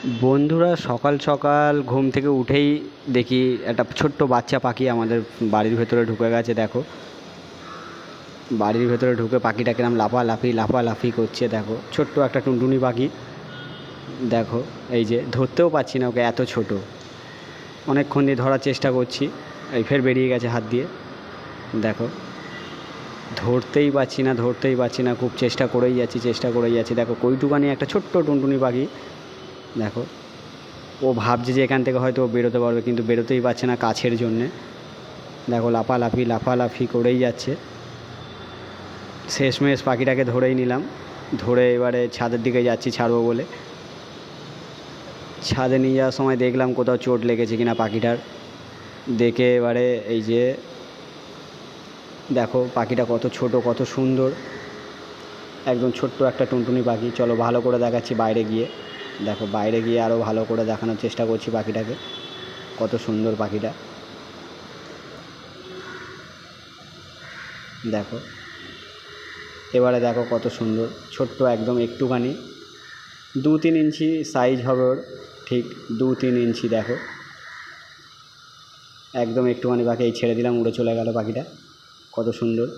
বন্ধুরা সকাল সকাল ঘুম থেকে উঠেই দেখি একটা ছোট্ট বাচ্চা পাখি আমাদের বাড়ির ভেতরে ঢুকে গেছে, দেখো। বাড়ির ভেতরে ঢুকে পাখিটা কিরম লাফালাফি লাফালাফি করছে, দেখো। ছোট্ট একটা টুনটুনি পাখি, দেখো। এই যে, ধরতেও পারছি না ওকে, এত ছোট। অনেকক্ষণ দিয়ে ধরার চেষ্টা করছি, এই ফের বেরিয়ে গেছে হাত দিয়ে, দেখো। ধরতেই পারছি না, ধরতেই পারছি না, খুব চেষ্টা করেই যাচ্ছি, চেষ্টা করেই যাচ্ছি। দেখো, কইটুকানি একটা ছোট্ট টুনটুনি পাখি দেখো। ও ভাবছে যে এখান থেকে হয়তো ও বেরোতে পারবে, কিন্তু বেরোতেই পারছে না কাছের জন্যে। দেখো, লাফালাফি লাফালাফি করেই যাচ্ছে। শেষমেশ পাখিটাকে ধরেই নিলাম। ধরে এবারে ছাদের দিকে যাচ্ছি ছাড়বো বলে। ছাদে নিয়ে যাওয়ার সময় দেখলাম কোথাও চোট লেগেছে কিনা পাখিটার। দেখে এবারে এই যে, দেখো পাখিটা কত ছোট, কত সুন্দর। একদম ছোট্ট একটা টুনটুনি পাখি। চলো ভালো করে দেখাচ্ছি বাইরে গিয়ে। দেখো, বাইরে গিয়ে আরও ভালো করে দেখানোর চেষ্টা করছি পাখিটাকে। কত সুন্দর পাখিটা। দেখো, এবারে দেখো কত সুন্দর, ছোট্ট একদম একটুখানি। দু তিন ইঞ্চি সাইজ হবে ওর, ঠিক দু তিন ইঞ্চি দেখো। একদম একটুখানি পাখি, এই ছেড়ে দিলাম, উড়ে চলে গেল পাখিটা। কত সুন্দর।